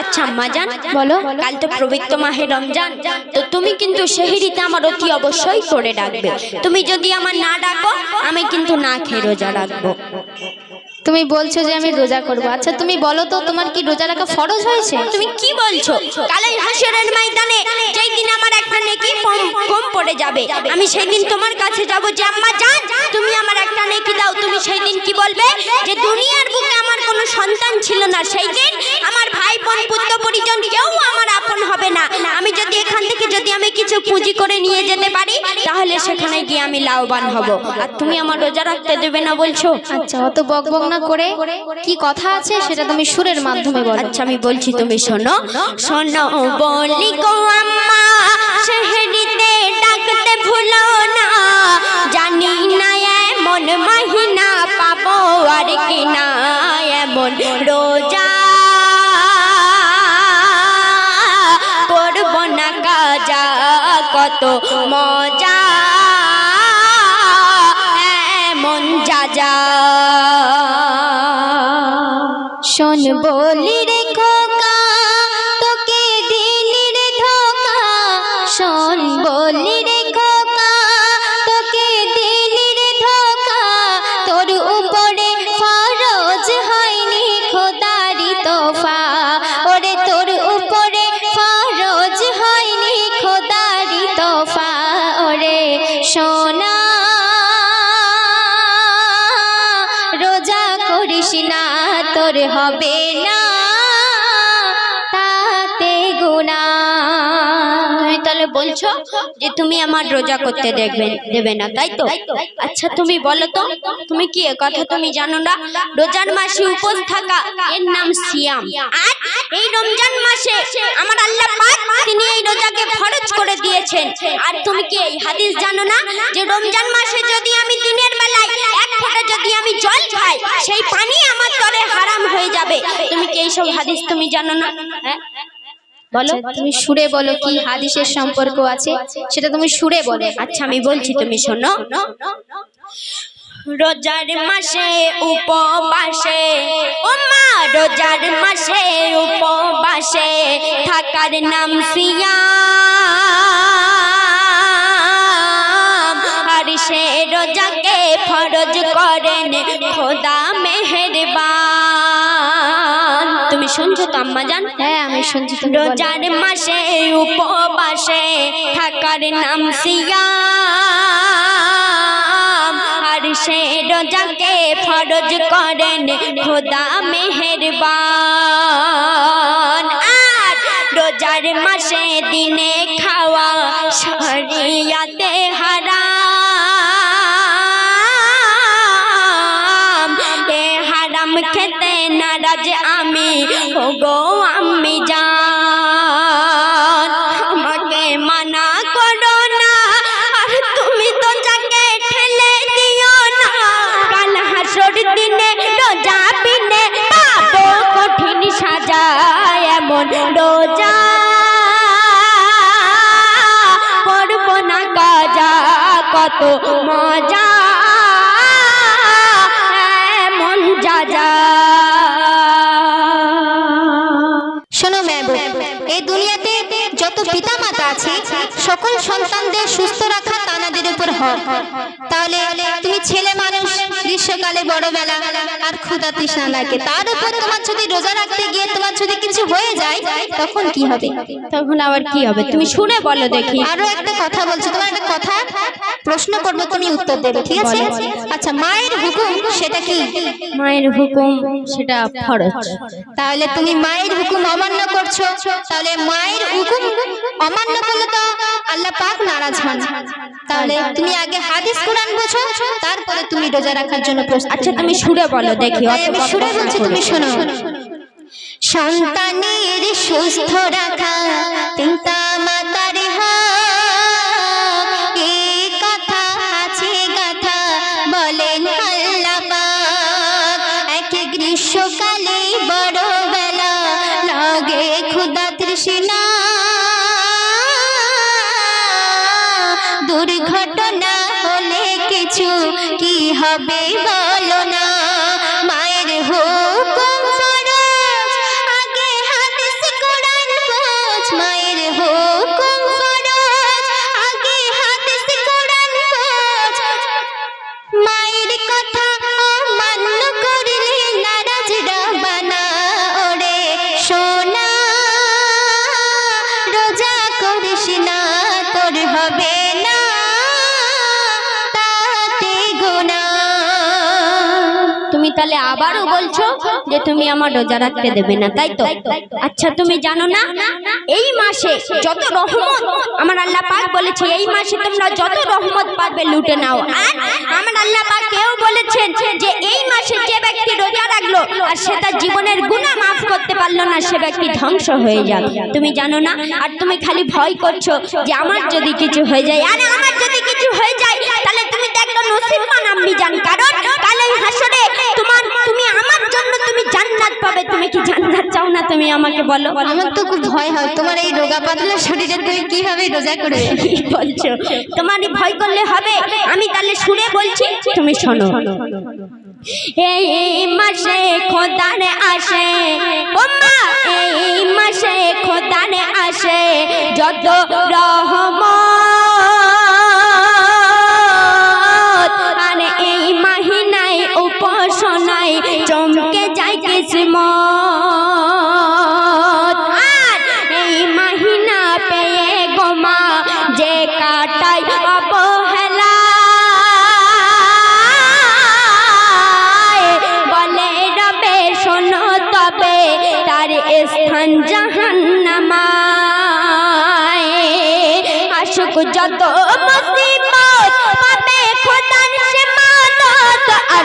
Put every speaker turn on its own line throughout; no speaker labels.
আচ্ছা আম্মা জান
বলো
কাল তো পবিত্র মাহে রমজান। তো তুমি কিন্তু সেহেরিতে আমার অতি অবশ্যই করে ডাকবে তুমি যদি আমার না ডাকো আমি কিন্তু না খেয়ে রোজা রাখব।
তুমি বলছো যে আমি রোজা করব। আচ্ছা তুমি বলো তো তোমার কি রোজা রাখা ফরজ হয়েছে?
তুমি কি বলছো? কালাই হাসরের ময়দানে যেই দিন আমার একটা নেকি কম কম পড়ে যাবে আমি সেই দিন তোমার কাছে যাব যে আম্মা জান তুমি আমার একটা নেকি দাও। তুমি সেই দিন কি বলবে? যে দুনিয়ার বুকে আমার সন্তান ছিল না সেই দিন আমার ভাই বোন পুত্র পরিজন কেউ আমার আপন হবে না। আমি যদি এখান থেকে যদি আমি কিছু পুঁজি করে নিয়ে যেতে পারি তাহলে সেখানে গিয়ে আমি লাভবান হব। আর তুমি আমার রোজা রাখতে দেবে না বলছো?
আচ্ছা অত বক বক না করে কি কথা আছে সেটা তুমি সুরের মাধ্যমে বলো।
আচ্ছা আমি বলছি তুমি শোনো। শোনো বলি গো আম্মা শহরিতে ডাকতে ভুলো না। জানি না এমন মহিনা পাবো আর কি না এমন রোজা না কাজা কত মজা। এমন যা যা।
শোন বলি তোফা, ওরে তোর উপরে ফরজ হয়নি খোদারি তোফা, ওরে সোনা, রোজা করিস না, তোর হবে না
তাহলে বলছো যে তুমি আমার রোজা করতে দেখবে, দেবে না, তাই তো? আচ্ছা তুমি বলো তো, তুমি কি কথা তুমি জানো না? রোজার মাসে উপোস থাকা, এর নাম সিয়াম। আর এই রমজান মাসে আমার আল্লাহ পাক তিনি এই রোজাকে ফরজ করে দিয়েছেন। আর তুমি কি এই হাদিস জানো না যে রমজান মাসে যদি আমি দিনের বেলায় এক ফোঁটা যদি আমি জল খাই, সেই পানি আমার তরে হারাম হয়ে যাবে? তুমি কি এইসব হাদিস তুমি জানো না? হ্যাঁ? বলো
আচ্ছা, তুমি সুরে বলো কি হাদিসের সম্পর্ক আছে? সেটা তুমি সুরে বলো।
আচ্ছা আমি বলছি তুমি শোনো। রোজার মাসে উপবাসে ও মা রোজার মাসে উপবাসে থাকার নাম সিয়াম। আর সে রোজাকে ফরজ করেন খোদা মেহেরবান। তুমি শুনছো তো আম্মা জান
হ্যাঁ আমি শুনছি।
রোজার মাসে উপবাসে থাকার নাম সিয়াম। আর সে রোজাকে ফরজ করেন খোদা মেহেরবান। আর রোজার মাসে দিনে খাওয়া শরিয়াতে হারাম। এ হারাম নারাজ আমি ও গো আমি জান। আমাকে মানা করো না, আর তুমি তো যাকে ঠেলে দিও না। কাল হাসর দিনে, রোজা পিনে পাবো কঠিন সাজা, এমন রোজা। কত মজা, এমন যা যা।
সকল সন্তানদের সুস্থ রাখা তানাদের উপর হক তাহলে তুমি ছেলে মানুষ গ্রীষ্মকালে বড় আর ক্ষুধা তৃষ্ণা লাগে। তার উপর তোমার যদি রোজা রাখতে গিয়ে তোমার যদি কিছু হয়ে যায় তখন কি হবে?
তখন আবার কি হবে? তুমি শুনে বলো দেখি।
আরও একটা কথা বলছি তোমার একটা কথা প্রশ্ন করব তুমি উত্তর দেবে ঠিক আছে? আচ্ছা মায়ের হুকুম সেটা কি?
মায়ের হুকুম সেটা ফরজ।
তাহলে তুমি মায়ের হুকুম অমান্য করছ তাহলে মায়ের হুকুম অমান্য করলে তো আল্লাহ পাক নারাজ হন। তাহলে তুমি আগে হাদিস কোরআন বোঝো তারপরে তুমি রোজা রাখার জন্য প্রস্তুত।
আচ্ছা তুমি সুরে বলো দেখি
আমি
কথা
শুনে বলছি তুমি শোনো। সন্তানের সুস্থ রাখা পিতা মাতার এই কথা আছে গাথা বলেন আল্লাহ পাক। এক গ্রীষ্মকালে বড় বেলা লাগে ক্ষুধা তৃষ্ণা। দুর্ঘটনা হলে কিছু কি হবে বলো না? মায়ের হুকুম
তাহলে আবারও বলছো যে তুমি আমার রোজা রাখতে দেবে না, তাই তো? আচ্ছা তুমি জানো না? এই মাসে যত রহমত আমার আল্লাহ পাক বলেছে, এই মাসে তোমরা যত রহমত পাবে, লুটে নাও। আর আমার আল্লাহ পাক কেউ বলেছেন যে এই মাসে যে ব্যক্তি রোজা রাখল আর সে তার জীবনের গুনাহ মাফ করতে পারল না, সে ব্যক্তি ধ্বংস হয়ে যাবে। তুমি জানো না? আর তুমি খালি ভয় করছ যে আমার যদি কিছু হয়ে যায়। আরে, আমার যদি কিছু হয়ে যায়, তাহলে তুমি দেখো নসিব মান আম্মি জান। কারণ কালে হাসরে তোমার তুমি আমার জন্য তুমি জান্নাত পাবে তুমি কি জান্নাত চাও না তুমি আমাকে বলো?
আমার তো খুব ভয় হয়। তোমার এই রোগা পাতলা শরীরে তুমি কীভাবে রোজা করবে?
কি বলছো? তোমার ভয় করলে হবে? আমি তাহলে সুরে বলছি তুমি শোনো। এই মাসে খোদার আসে। ও মা এই মাসে খোদার আসে। যত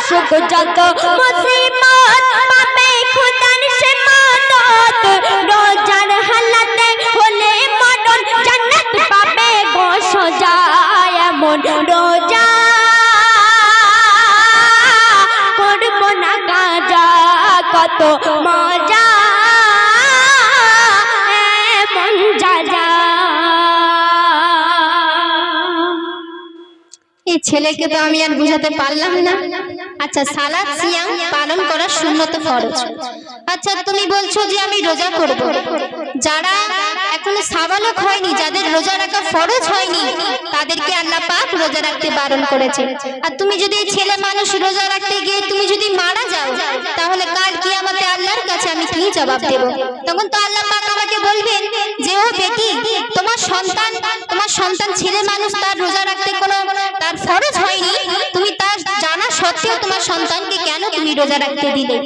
আশুক যত পাবে খোদার সে মাদত রোজার হালাতে হলে মরণ, জান্নাত পাবে এমন রোজা। করব না গাজা, কত মজা।
এই ছেলেকে তো আমি আর বুঝাতে পারলাম না। আচ্ছা সালাদ, সিয়াম পালন করা শূন্যত ফরজ। আচ্ছা তুমি বলছো যে আমি রোজা করব। যারা এখনও সাবালক হয়নি, যাদের রোজা রাখা ফরজ হয়নি, তাদেরকে আল্লাহ পাক রোজা রাখতে বারণ করেছে। আর তুমি যদি ছেলে মানুষ রোজা রাখতে গিয়ে তুমি যদি মারা যাও, তাহলে কাল কি আমাকে আল্লাহর কাছে আমি কি জবাব দেব? তখন তো আল্লাহ পাক আমাকে বলবেন যে, ও বেটি, তোমার সন্তান তোমার সন্তান ছেলে মানুষ, তার রোজা রাখতে কোনো, তার ফরজ হয়নি সত্ত্বেও তোমার সন্তানকে কেন তুমি রোজা রাখতে দিলে?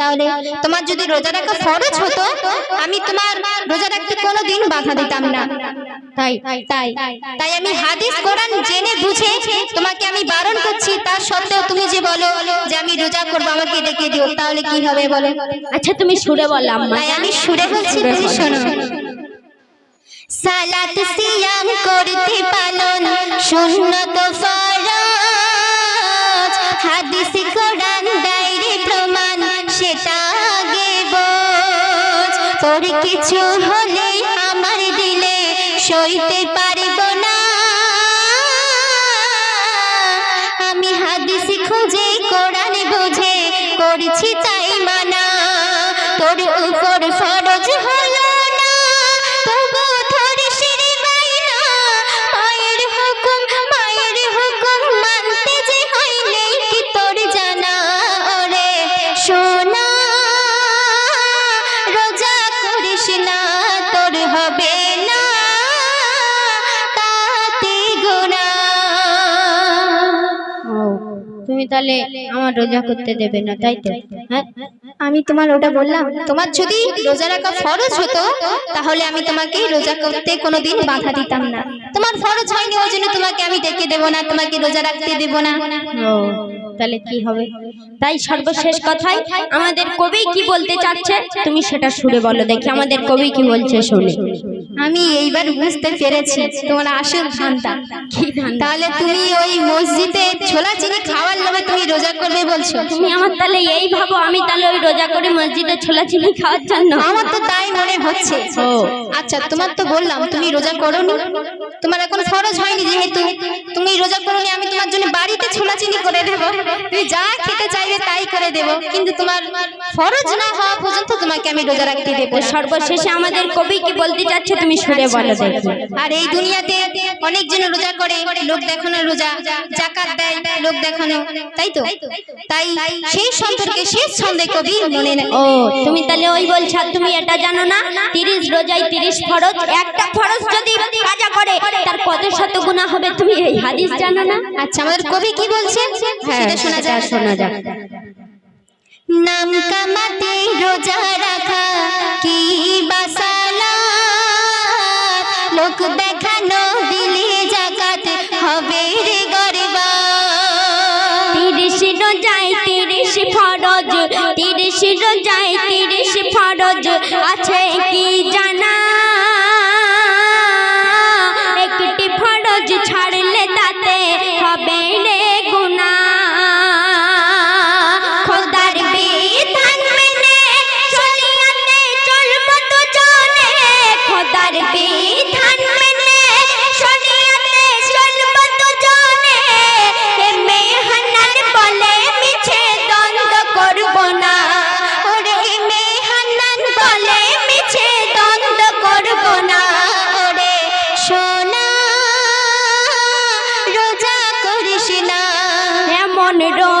তাহলে তোমার যদি রোজা রাখা ফরজ হতো আমি তোমার রোজা রাখতে কোনো দিন বাধা দিতাম না। তাই তাই তাই আমি হাদিস কোরআন জেনে বুঝে তোমাকে আমি বারণ করছি তার সত্ত্বেও তুমি যে বলো যে আমি রোজা করব আমাকে ডেকে দিও তাহলে কি হবে বলো?
আচ্ছা তুমি সুরে বল আম্মা।
তাই আমি সুরে বলছি তুমি শোনো। সালাত সিয়াম করতে পালন সুন্নত ফরজ প্রমাণ, সেটা আগে কিছু হলে আমার দিলে সইতে পারব না। আমি হাদিস খুঁজে, কোরআন বুঝে, করছি তাই মানা। তোর উপর ফরজ হলো
তাহলে আমার রোজা করতে দেবে না তাই তো? হ্যাঁ?
আমি তোমার ওটা বললাম তোমার যদি রোজা রাখা ফরজ হতো তাহলে আমি তোমাকে রোজা করতে কোনোদিন বাধা দিতাম না। তোমার ফরজ হয়নি ওই জন্য তোমাকে আমি ডেকে দেবো না তোমাকে রোজা রাখতে দেবো না।
ও তাহলে কি হবে? তাই সর্বশেষ কথাই আমাদের কবি কি বলতে চাচ্ছে? তুমি সেটা সুরে বলো দেখি আমাদের কবি কি বলছে শুনে।
আমি এইবার বুঝতে পেরেছি তোমার আসল ধানটা।
ধান্দা?
তাহলে তুমি ওই মসজিদে ছোলা চিনি খাওয়ার লোভে তুমি রোজা করবে বলছো?
তুমি আমার তাহলে এই ভাবো আমি তাহলে ওই রোজা করে মসজিদে ছোলা চিনি খাওয়ার জন্য।
আমার তো তাই মনে হচ্ছে। আচ্ছা তোমার তো বললাম তুমি রোজা করোনি। তোমার এখন ফরজ হয়নি যেহেতু। তুমি রোজা করোনি আমি তোমার জন্য বাড়িতে ছোলা চিনি করে দেব। তুমি যা খেতে চাইবে তাই করে দেব। কিন্তু তোমার ফরজ না হওয়া পর্যন্ত তোমাকে আমি রোজা রাখতে দেব
সর্বশেষে আমাদের কবি কি বলতে চাচ্ছে তুমি সুরে বলো দেখি।
আর এই দুনিয়াতে অনেকজন রোজা করে লোক দেখানো রোজা জাকাত দেয় লোক দেখানো তাই তো? তাই সেই সম্পর্কে শেষ ছন্দে কবি মনে না-
ও তুমি তাহলে ওই বলছো তুমি এটা জানো না? তিরিশ রোজায় তিরিশ ফরজ একটা ফরজ যদি কাজা করে তার কত শত গুণা হবে তুমি এই হাদিস জানো না?
আচ্ছা আমাদের কবি কি বলছেন?
হ্যাঁ।
সেটা শোনা যাক
শোনা যাক।
নাম কামাতে রোজা রাখা কি বাসালা লোক দেখানো দিলে জাকাত হবে রে গরিবা।
তিরিশ রোজায় তিরিশ ফরজ তিরিশ রোজায় তিরিশ ফরজ আছে খোদার বিধান মেনে শরিয়াতে চলব তো জনে। এ বলে মিছে দ্বন্দ্ব করব না।
ওরে মেহান্নান বলে মিছে দ্বন্দ্ব করব না। ওরে সোনা, রোজা করিস না।
এমন রোজা